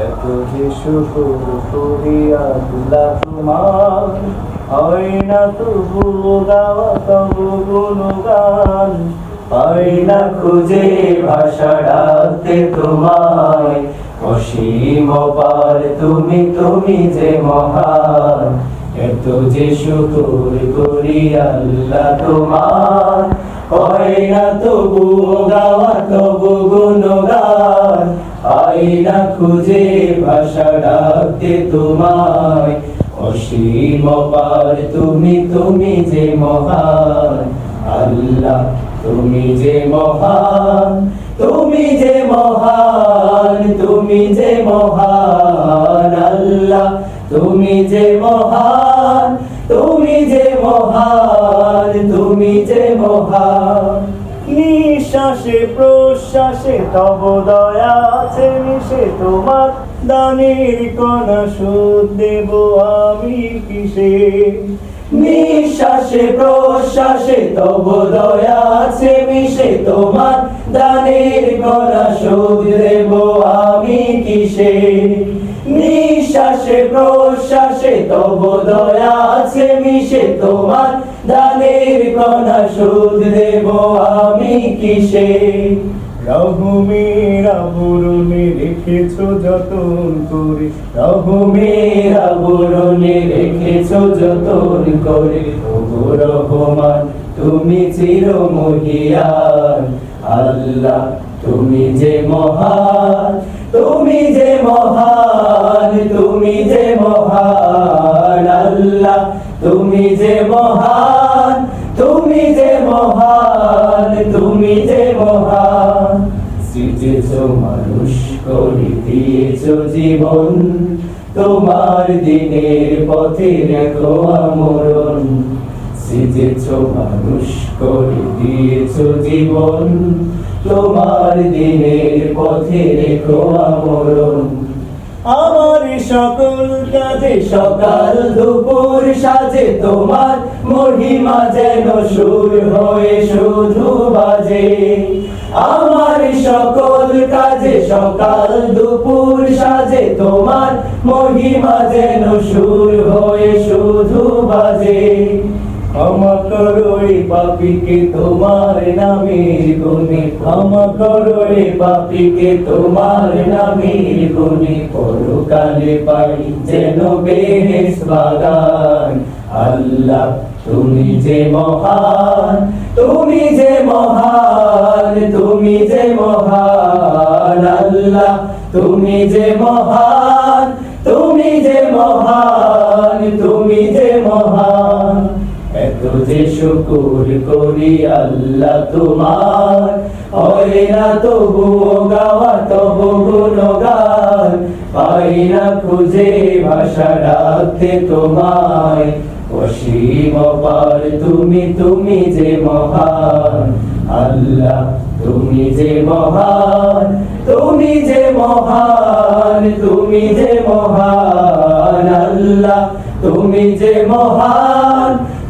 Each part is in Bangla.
এত যে শুকুর করি আল্লাহ তোমার হয় না তবু গাওয়া তবু গুণগান পাই না খুঁজে ভাষা ডাকতে তোমায় অসীম পার তুমি তুমি যে মহান এত যে শুকুর করি আল্লাহ তোমার হয় না তবু গাওয়া তবু গুণগান না খুঁজে ভাষা ডাকতে তোমায়। অসীম পার তুমি তুমি যে মহান। আল্লাহ, তুমি যে মহান। তুমি যে মহান, তুমি যে মহান। আল্লাহ, তুমি যে মহান। তুমি যে মহান, তুমি যে মহান। নিঃশ্বাসে প্রশ্বাসে, তব দয়া আছে মিশে। তোমার দানের কণা সুদ দেব আমি কিসে? নিঃশ্বাসে, প্রশ্বাসে, তব দয়া আছে মিশে। তোমার দানের কণা সুদ দেব আমি কিসে? নিঃশ্বাসে প্রশ্বাসে তব দয়া আছে মিশে। তোমার দানের কণা সুদ দেব আমি কিসে? রেখেছ যতন করে। রেখেছ যতন করে। ওগো রহমান তুমি চির মহিয়ান আল্লাহ তুমি যে মহান তুমি যে মহান তুমি যে মহান আল্লাহ, তুমি যে মহান, তুমি যে মহান, তুমি যে মহান। সৃজেছ মানুষ করে দিয়েছ জীবন, তোমার দিনের পথে রেখো আমরণ। সৃজেছ মানুষ করে দিয়েছ জীবন, তোমার দিনের পথে রেখো আমরণ। আমার সকল কাজে সকাল দুপুর সাজে, তোমার মহিমা যেন সুর হয়ে শুধু বাজে। আমার সকল কাজে সকাল দুপুর সাজে, তোমার মহিমা যেন সুর পাপিকে তোমার নামের গুণে ক্ষমা করো এই পাপিকে তোমার নামের গুণে পরকালে পাই যেন বেহেস আল্লাহ, তুমি যে মহান, তুমি যে মহান, তুমি যে মহান। আল্লাহ, তুমি যে মহান, তুমি যে মহান। যে শুকুর করি আল্লাহ তোমার, হয় না তবু গাওয়া তবু গুণগান, পাই না খুঁজে ভাষা ডাকতে তোমায়। অসীম পার তুমি তুমি যে মহান, আল্লাহ তুমি যে মহান, তুমি যে মহান, তুমি যে মহান, আল্লাহ তুমি যে মহান।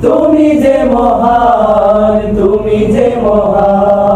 তুমি যে মহান তুমি যে মহান।